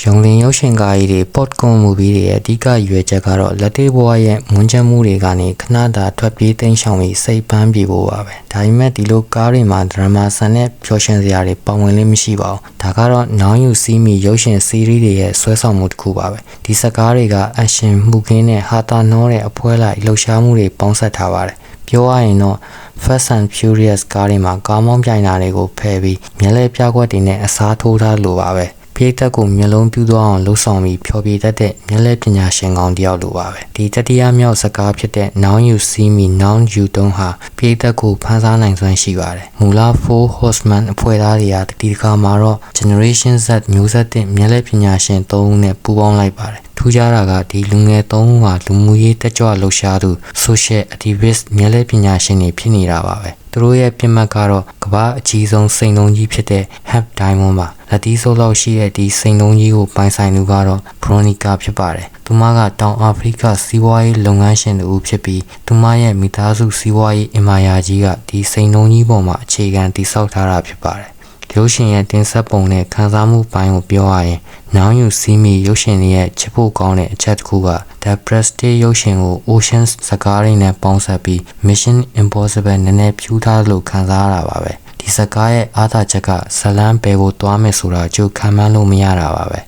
ရုံလင်ရုပ်ရှင်ကားကြီးတွေ popcorn movie တွေရဲ့အဓိကရွယ်ချက်ကတော့လက်သေးဘဝရဲ့မွန်းချက်မှုတွေကနေခဏတာထွက်ပြေးသိမ်းရှောင်ပြီးစိတ်ပန်းပြေဖို့ပါပဲဒါပေမဲ့ဒီလိုကားတွေမှာဒရမာဆန်တဲ့ပျော်ရွှင်စရာတွေပါဝင်လို့မရှိပါဘူးဒါကတော့ Now You See Me ရုပ်ရှင် series တွေရဲ့ဆွဲဆောင်မှုတစ်ခုပါပဲဒီစကားတွေက action မှုခင်းနဲ့ဟာတာနောတဲ့အဖွဲလိုက်လှုပ်ရှားမှုတွေပေါင်းစပ်ထားပါတယ်ပြောရရင်တော့ Fast and Furious ကားတွေမှာကားမောင်းပြိုင်တာတွေကိုဖယ်ပြီးမျက်လဲပြကွက်တွေနဲ့အစားထိုးထားလို့ပါပဲ ဖိသက်ကိုမျက်လုံးပြူသွားအောင်လှုပ်ဆောင်ပြီးဖျော်ဖြေတတ်တဲ့မျက်လဲပညာရှင်ကောင်းတစ်ယောက်လိုပါပဲဒီတတိယမြောက်စကားဖြစ်တဲ့ Now You See Me Now You Don't ဟာဖိသက်ကိုဖန်ဆားနိုင်စွမ်းရှိပါတယ်မူလ4 Horseman အဖွဲ့သားတွေကဒီတစ်ခါမှာတော့ Generation Z မျိုးဆက်တဲ့မျက်လဲပညာရှင်၃ဦးနဲ့ပူးပေါင်းလိုက်ပါတယ်ထူးခြားတာကဒီလူငယ်သုံးဦးဟာလူမှုရေးတက်ကြွလှုပ်ရှားသူ social activist မျက်လဲပညာရှင်တွေဖြစ်နေတာပါပဲ သူတို့ရဲ့ပြစ်မှတ်ကတော့ကမ္ဘာအကြီးဆုံးစိန်လုံးကြီးဖြစ်တဲ့ Hab Diamond ပါလက်တီးဆိုးလောက်ရှိတဲ့ဒီစိန်လုံးကြီးကိုပိုင်ဆိုင်သူကတော့ Veronica ဖြစ်ပါတယ်သူမကတောင်အာဖရိကစီးပွားရေးလုပ်ငန်းရှင်တူဖြစ်ပြီးသူမရဲ့မိသားစုစီးပွားရေးအင်မာယာကြီးကဒီစိန်လုံးကြီးပေါ်မှာအခြေခံတည်ဆောက်ထားတာဖြစ်ပါတယ် ရုပ်ရှင်ရဲ့တင်ဆက်ပုံနဲ့ခန်းစားမှုပိုင်းကိုပြောရရင် Now You See Me ရုပ်ရှင်ရဲ့ချစ်ဖို့ကောင်းတဲ့အချက်တစ်ခုက The Prestige ရုပ်ရှင်ကို Ocean စကားရင်းနဲ့ပေါင်းစပ်ပြီး Mission Impossible နည်းနည်းဖြူထားလို့ခန်းစားရတာပါပဲဒီစကားရဲ့အားသာချက်ကဇလန်းဘယ်ကိုသွားမယ်ဆိုတာကြိုခံမှန်းလို့မရတာပါပဲ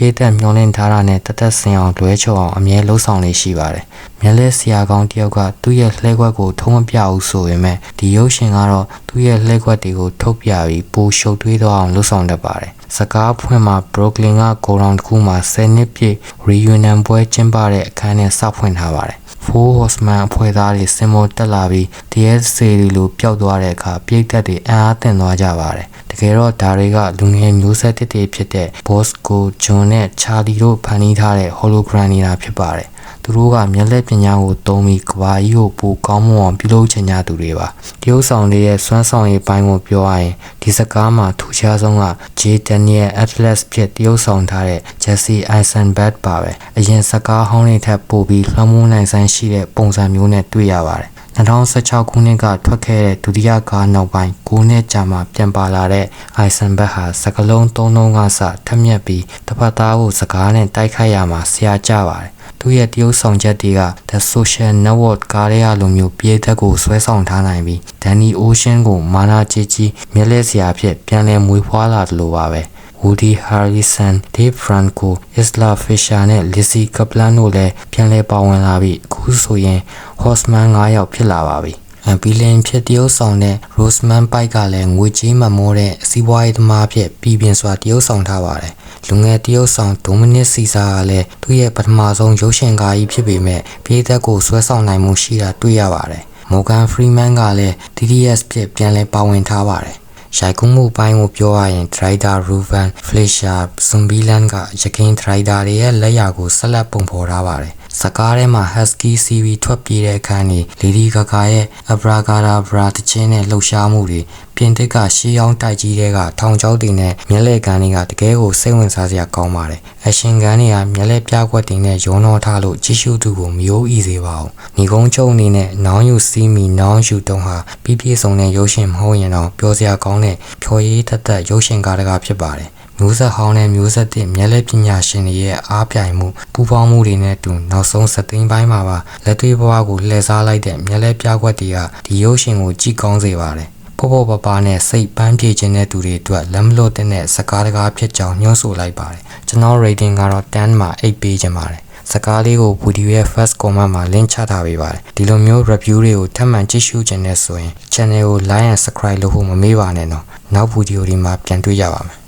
ပြေးသက်မျောလင့်ထားတာနဲ့တသက်ဆင်အောင်လွဲချော်အောင်အမြဲလှုပ်ဆောင်နေရှိပါတယ်။မျက်လဲဆရာကောင်းတယောက်ကသူ့ရဲ့လှဲခွက်ကိုထုံးမပြဘူးဆိုပေမဲ့ဒီရုပ်ရှင်ကတော့သူ့ရဲ့လှဲခွက်တွေကိုထုတ်ပြပြီးပိုရှုပ်ထွေးသွားအောင်လှုပ်ဆောင်တတ်ပါတယ်။စကားဖွင့်မှာ Brooklyn ကဂိုရောင်တစ်ခုမှာ10နှစ်ပြည့် reunion ပွဲကျင်းပတဲ့အခန်းနဲ့စဖွင့်ထားပါတယ်။ Four Horsemen အဖွဲ့သားတွေစင်မောတက်လာပြီး DSC လိုပျောက်သွားတဲ့အခါပြိတ်သက်တွေအံ့အားသင့်သွားကြပါတယ်။တကယ်တော့ဒါတွေကလူငယ်မျိုးဆက်တစ်တွေဖြစ်တဲ့ Bosco, John နဲ့ Charlie တို့ဖန်တီးထားတဲ့ hologram နေတာဖြစ်ပါတယ်။ သူတို့ကမျက်လက်ပညာကိုသုံးပြီးကဘာကြီးကိုပိုကောင်းမွန်အောင်ပြုလုပ်ချင်ကြသူတွေပါတရုတ်ဆောင်တွေရဲ့စွမ်းဆောင်ရည်ပိုင်းကိုပြောရရင်ဒီစကားမှာထူးခြားဆုံးက J Daniel Atlas ဖြစ်တရုတ်ဆောင်ထားတဲ့ Jesse Eisenberg ပါပဲအရင်စကားဟောင်းတွေထက်ပိုပြီးလွှမ်းမိုးနိုင်ဆန်းရှိတဲ့ပုံစံမျိုးနဲ့တွေ့ရပါတယ်2016ခုနှစ်ကထွက်ခဲ့တဲ့ဒုတိယကားနောက်ပိုင်း9နှစ်ကြာမှပြန်ပါလာတဲ့ Eisenberg ဟာစကလုံးသုံးလုံးကစထက်မြက်ပြီးတပတ်သားကိုစကားနဲ့တိုက်ခိုက်ရမှာဆရာကြပါတယ် သူရဲ့တရုပ်ဆောင်ချက်တွေက The Social Network ကားရဲအလိုမျိုးပြေးသက်ကိုဆွဲဆောင်ထားနိုင်ပြီး Danny Ocean ကိုမာနာကြီးကြီးမျက်လက်စရာဖြစ်ပြန်လည်မွေးဖွားလာတယ်လို့ပါပဲ Woody Harrelson, Dave Franco, Isla Fisher နဲ့ Lizzie Kaplan တို့လည်းပြန်လည်ပါဝင်လာပြီးအခုဆိုရင် Horseman 9ယောက်ဖြစ်လာပါပြီ။ ဘီလင်ဖြစ်တရုတ်ဆောင်တဲ့ Roseman Pike ကလည်းငွေကြေးမမိုးတဲ့စီးပွားရေးသမားဖြစ်ပြည်ပြင်းစွာတရုတ်ဆောင်ထားပါတယ်။လူငယ်တရုတ်ဆောင်ဒိုမနစ်စီစာကလည်းသူ့ရဲ့ပထမဆုံးရုပ်ရှင်ကားကြီးဖြစ်ပေမဲ့ပြည်သက်ကိုဆွဲဆောင်နိုင်မှုရှိတာတွေ့ရပါတယ်။ Morgan Freeman ကလည်း DDS ဖြစ်ပြန်လည်ပါဝင်ထားပါတယ်။ ရိုက်ကူးမှုပိုင်းကိုပြောရရင် Drider Ruben Fleischer Zumbiland ကရခိုင် Drider တွေရဲ့လက်ရာကိုဆက်လက်ပုံဖော်ထားပါတယ်။စကားထဲမှာ Husky CV ထွက်ပြေးတဲ့အခန်းတွေ Lady Gaga ရဲ့ Abracadabra တခြင်းနဲ့လှုပ်ရှားမှုတွေပြင်သစ်ကရှေးအောင်တိုက်ကြီးတွေကထောင်ချောက်တွေနဲ့မျက်လက်ကန်တွေကတကယ်ကိုစိတ်ဝင်စားစရာကောင်းပါတယ်။ အရှင်ကန်တွေကမျက်လက်ပြကွက်တွေနဲ့ရုံတော်ထားလို့ကြည့်ရှုသူကိုမယိုးဤစေပါဘူး။ညီကုန်းချုံအနေနဲ့နောင်ယူစီမီနောင်ယူတုံးဟာပြည့်ပြည့်စုံတဲ့ရုပ်ရှင်မဟုတ်ရင်တော့ပြောစရာကောင်းတဲ့ဖြော်ရည်သက်သက်ရုပ်ရှင်ကားတကားဖြစ်ပါတယ်။မျိုးဆက်ဟောင်းနဲ့မျိုးဆက်သစ်မျက်လက်ပညာရှင်တွေရဲ့အားပြိုင်မှုပူးပေါင်းမှုတွေနဲ့တူနောက်ဆုံးစသိန်းပိုင်းမှာပါလက်တွေ့ဘဝကိုလှည့်စားလိုက်တဲ့မျက်လက်ပြကွက်တွေကဒီရုပ်ရှင်ကိုကြည့်ကောင်းစေပါတယ် ပေါ့ပေါ့ပပနဲ့စိတ်ပန်းပြေခြင်းတဲ့သူတွေအတွက်လက်မလွတ်တဲ့စကားတကားဖြစ်ကြောင်းညွှန်းဆိုလိုက်ပါတယ်ကျွန်တော် rating ကတော့10မှာ8ပေးချင်ပါတယ်စကားလေးကိုဗီဒီယိုရဲ့ first comment မှာ link ချထားပေးပါတယ်ဒီလိုမျိုး review တွေကိုထပ်မံကြည့်ရှုခြင်းနဲ့ဆိုရင် channel ကို like and subscribe လုပ်ဖို့မမေ့ပါနဲ့နော်နောက်ဗီဒီယိုဒီမှာပြန်တွေ့ကြပါမယ်